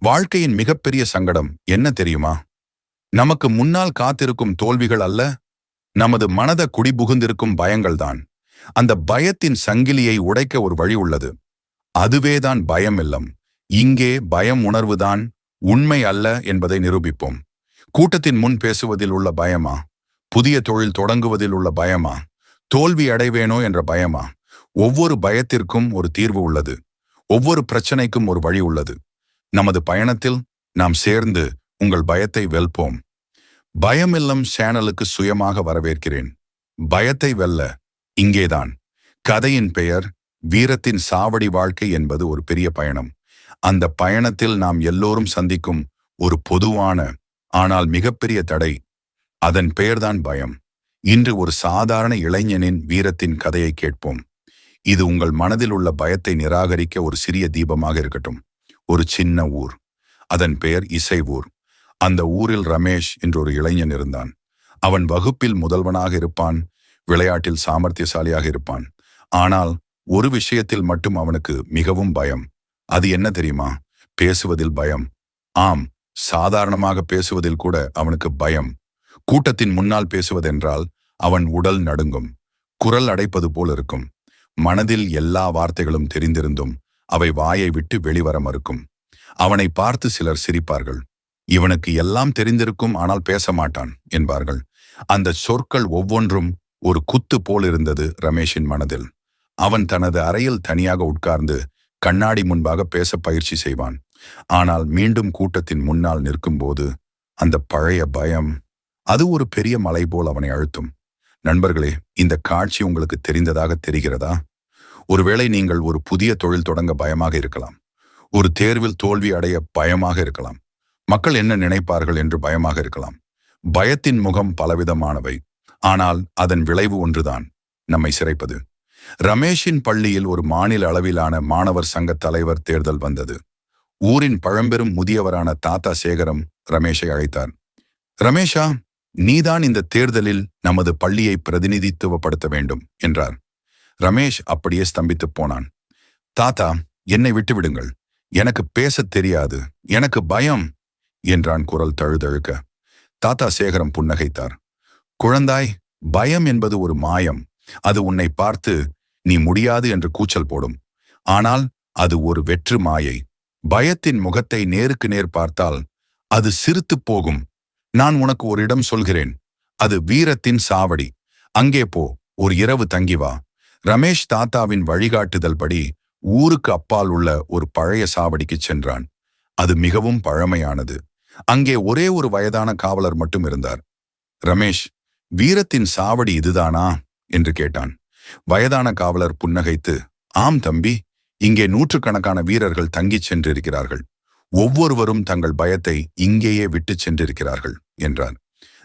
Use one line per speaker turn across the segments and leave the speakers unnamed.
வாழ்க்கையின் மிகப்பெரிய சங்கடம் என்ன தெரியுமா? நமக்கு முன்னால் காத்திருக்கும் தோல்விகள் அல்ல நமது மனத குடிபுகுந்திருக்கும் பயங்கள்தான் அந்த பயத்தின் சங்கிலியை உடைக்க ஒரு வழி உள்ளது. அதுவேதான் பயம் இல்லம். இங்கே பயம் உணர்வுதான் உண்மை அல்ல என்பதை நிரூபிப்போம். கூட்டத்தின் முன் பேசுவதில் உள்ள பயமா? புதிய தொழில் தொடங்குவதில் உள்ள பயமா? தோல்வி அடைவேனோ என்ற பயமா? ஒவ்வொரு பயத்திற்கும் ஒரு தீர்வு உள்ளது. ஒவ்வொரு பிரச்சனைக்கும் ஒரு வழி உள்ளது. நமது பயணத்தில் நாம் சேர்ந்து உங்கள் பயத்தை வெல்போம். பயமில்லம் சேனலுக்கு சுயமாக வரவேற்கிறேன். பயத்தை வெல்ல இங்கேதான். கதையின் பெயர் வீரத்தின் சாவடி வாழ்க்கை என்பது ஒரு பெரிய பயணம். அந்த பயணத்தில் நாம் எல்லோரும் சந்திக்கும் ஒரு பொதுவான ஆனால் மிகப்பெரிய தடை அதன் பெயர்தான் பயம். இன்று ஒரு சாதாரண இளைஞனின் வீரத்தின் கதையை கேட்போம். இது உங்கள் மனதில் உள்ள பயத்தை நிராகரிக்க ஒரு சிறிய தீபமாக இருக்கட்டும். ஒரு சின்ன ஊர். அதன் பெயர் இசை ஊர் அந்த ஊரில் ரமேஷ் என்றொரு இளைஞன் இருந்தான். அவன் வகுப்பில் முதல்வனாக இருப்பான் விளையாட்டில் சாமர்த்தியசாலியாக இருப்பான். ஆனால் ஒரு விஷயத்தில் மட்டும் அவனுக்கு மிகவும் பயம். அது என்ன தெரியுமா? பேசுவதில் பயம். ஆம் சாதாரணமாக பேசுவதில் கூட அவனுக்கு பயம். கூட்டத்தின் முன்னால் பேசுவதென்றால் அவன் உடல் நடுங்கும். குரல் அடைப்பது போல் இருக்கும். மனதில் எல்லா வார்த்தைகளும் தெரிந்திருந்தும் அவை வாயை விட்டு வெளிவர மறுக்கும். அவனை பார்த்து சிலர் சிரிப்பார்கள். இவனுக்கு எல்லாம் தெரிந்திருக்கும் ஆனால் பேச மாட்டான் என்பார்கள். அந்த சொற்கள் ஒவ்வொன்றும் ஒரு குத்து போல் இருந்தது ரமேஷின் மனதில். அவன் தனது அறையில் தனியாக உட்கார்ந்து கண்ணாடி முன்பாக பேச பயிற்சி செய்வான். ஆனால் மீண்டும் கூட்டத்தின் முன்னால் நிற்கும்போது அந்த பழைய பயம் அது ஒரு பெரிய மலை போல் அவனை அழுத்தும். நண்பர்களே இந்த காட்சி உங்களுக்கு தெரிந்ததாக தெரிகிறதா? ஒருவேளை நீங்கள் ஒரு புதிய தொழில் தொடங்க பயமாக இருக்கலாம். ஒரு தேர்வில் தோல்வி அடைய பயமாக இருக்கலாம். மக்கள் என்ன நினைப்பார்கள் என்று பயமாக இருக்கலாம். பயத்தின் முகம் பலவிதமானவை. ஆனால் அதன் விளைவு ஒன்றுதான். நம்மை சிறைப்பது. ரமேஷின் பள்ளியில் ஒரு மாநில அளவிலான மாணவர் சங்க தலைவர் தேர்தல் வந்தது. ஊரின் பழம்பெரும் முதியவரான தாத்தா சேகரம் ரமேஷை அழைத்தார். ரமேஷா நீதான் இந்த தேர்தலில் நமது பள்ளியை பிரதிநிதித்துவப்படுத்த வேண்டும் என்றார். ரமேஷ் அப்படியே ஸ்தம்பித்து போனான். தாத்தா என்னை விட்டுவிடுங்கள் எனக்கு பேசத் தெரியாது. எனக்கு பயம் என்றான் குரல் தழுதழுக்க. தாத்தா சேகரம் புன்னகைத்தார். குழந்தாய் பயம் என்பது ஒரு மாயம். அது உன்னை பார்த்து நீ முடியாது என்று கூச்சல் போடும். ஆனால் அது ஒரு வெற்று மாயை. பயத்தின் முகத்தை நேருக்கு நேர் பார்த்தால் அது சிரித்துப் போகும். நான் உனக்கு ஒரு இடம் சொல்கிறேன். அது வீரத்தின் சாவடி. அங்கே போ. ஒரு இரவு தங்கி வா. ரமேஷ் தாத்தாவின் வழிகாட்டுதல் படி ஊருக்கு அப்பால் உள்ள ஒரு பழைய சாவடிக்கு சென்றான். அது மிகவும் பழமையானது. அங்கே ஒரே ஒரு வயதான காவலர் மட்டும் இருந்தார். ரமேஷ் வீரத்தின் சாவடி இதுதானா? என்று கேட்டான். வயதான காவலர் புன்னகைத்து ஆம் தம்பி இங்கே நூற்றுக்கணக்கான வீரர்கள் தங்கிச் சென்றிருக்கிறார்கள். ஒவ்வொருவரும் தங்கள் பயத்தை இங்கேயே விட்டுச் சென்றிருக்கிறார்கள் என்றார்.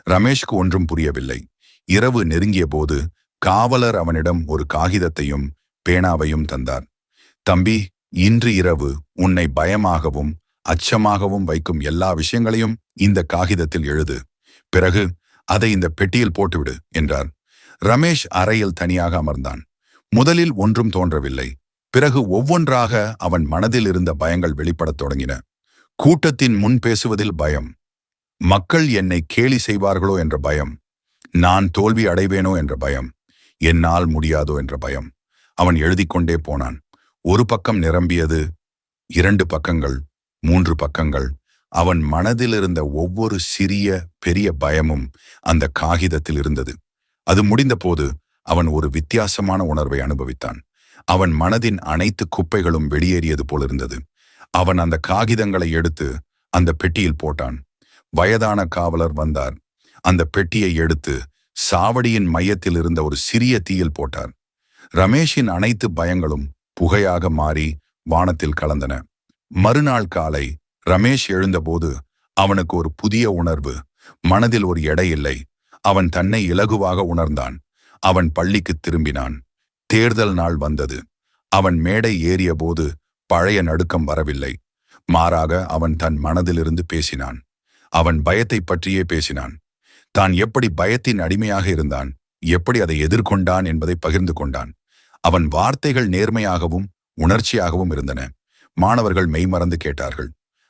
ரமேஷ்க்கு ஒன்றும் புரியவில்லை. இரவு நெருங்கிய போது காவலர் அவனிடம் ஒரு காகிதத்தையும் பேனாவையும் தந்தார். தம்பி இன்று இரவு உன்னை பயமாகவும் அச்சமாகவும் வைக்கும் எல்லா விஷயங்களையும் இந்த காகிதத்தில் எழுது. பிறகு அதை இந்த பெட்டியில் போட்டுவிடு என்றார். ரமேஷ் அறையில் தனியாக அமர்ந்தான். முதலில் ஒன்றும் தோன்றவில்லை. பிறகு ஒவ்வொன்றாக அவன் மனதில் இருந்த பயங்கள் வெளிப்படத் தொடங்கின. கூட்டத்தின் முன் பேசுவதில் பயம். மக்கள் என்னை கேலி செய்வார்களோ? என்ற பயம். நான் தோல்வி அடைவேனோ? என்ற பயம். என்னால் முடியாதோ என்ற பயம். அவன் எழுதிக்கொண்டே போனான். ஒரு பக்கம் நிரம்பியது இரண்டு பக்கங்கள் மூன்று பக்கங்கள். அவன் மனதில் இருந்த ஒவ்வொரு சிறிய பெரிய பயமும் அந்த காகிதத்தில் இருந்தது. அது முடிந்தபோது அவன் ஒரு வித்தியாசமான உணர்வை அனுபவித்தான். அவன் மனதின் அனைத்து குப்பைகளும் வெளியேறியது போலிருந்தது அவன் அந்த காகிதங்களை எடுத்து அந்த பெட்டியில் போட்டான். வயதான காவலர் வந்தார். அந்த பெட்டியை எடுத்து சாவடியின் மையத்தில் இருந்த ஒரு சிறிய தீயில் போட்டார். ரமேஷின் அனைத்து பயங்களும் புகையாக மாறி வானத்தில் கலந்தன. மறுநாள் காலை ரமேஷ் எழுந்தபோது அவனுக்கு ஒரு புதிய உணர்வு. மனதில் ஒரு எடை இல்லை. அவன் தன்னை இலகுவாக உணர்ந்தான். அவன் பள்ளிக்கு திரும்பினான். தேர்தல் நாள் வந்தது. அவன் மேடை ஏறியபோது பழைய நடுக்கம் வரவில்லை. மாறாக அவன் தன் மனதிலிருந்து பேசினான். அவன் பயத்தைப் பற்றியே பேசினான். தான் எப்படி பயத்தின் அடிமையாக இருந்தான் எப்படி அதை எதிர்கொண்டான் என்பதை பகிர்ந்து கொண்டான். அவன் வார்த்தைகள் நேர்மையாகவும் உணர்ச்சியாகவும் இருந்தன. மாணவர்கள் மெய்மறந்து கேட்டார்கள்.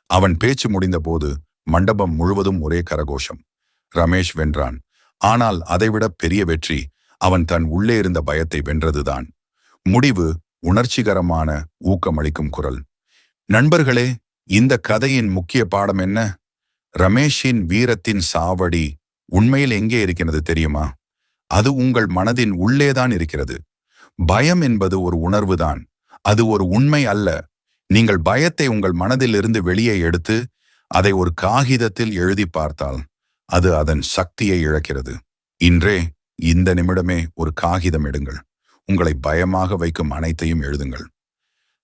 அவன் பேச்சு முடிந்தபோது மண்டபம் முழுவதும் ஒரே கரகோஷம். ரமேஷ் வென்றான். ஆனால் அதைவிட பெரிய வெற்றி அவன் தன் உள்ளே இருந்த பயத்தை வென்றதுதான். முடிவு உணர்ச்சிகரமான ஊக்கமளிக்கும் குரல். நண்பர்களே இந்த கதையின் முக்கிய பாடம் என்ன? ரமேஷின் வீரத்தின் சாவடி உண்மையில் எங்கே இருக்கிறது தெரியுமா? அது உங்கள் மனதின் உள்ளேதான் இருக்கிறது. பயம் என்பது ஒரு உணர்வுதான். அது ஒரு உண்மை அல்ல. நீங்கள் பயத்தை உங்கள் மனதிலிருந்து வெளியே எடுத்து அதை ஒரு காகிதத்தில் எழுதி பார்த்தால் அது அதன் சக்தியை இழக்கிறது. இன்றே இந்த நிமிடமே ஒரு காகிதம் எடுங்கள். உங்களை பயமாக வைக்கும் அனைத்தையும் எழுதுங்கள்.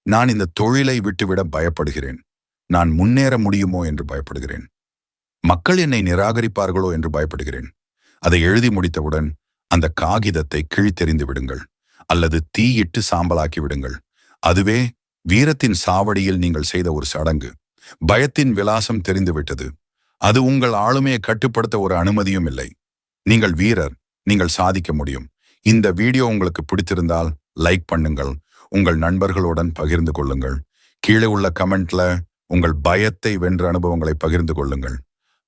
நான் இந்த தொழிலை விட்டுவிட பயப்படுகிறேன். நான் முன்னேற முடியுமோ என்று பயப்படுகிறேன். மக்கள் என்னை நிராகரிப்பார்களோ என்று பயப்படுகிறேன். அதை எழுதி முடித்தவுடன் அந்த காகிதத்தை கிழித்தெறிந்து விடுங்கள். அல்லது தீயிட்டு சாம்பலாக்கி விடுங்கள். அதுவே வீரத்தின் சாவடியில் நீங்கள் செய்த ஒரு சடங்கு. பயத்தின் விலாசம் தெரிந்துவிட்டது அது உங்கள் ஆளுமையை கட்டுப்படுத்த ஒரு அனுமதியும் இல்லை. நீங்கள் வீரர். நீங்கள் சாதிக்க முடியும். இந்த வீடியோ உங்களுக்கு பிடித்திருந்தால் லைக் பண்ணுங்கள். உங்கள் நண்பர்களுடன் பகிர்ந்து கொள்ளுங்கள். கீழே உள்ள கமெண்ட்ல உங்கள் பயத்தை வென்ற அனுபவங்களை பகிர்ந்து கொள்ளுங்கள்.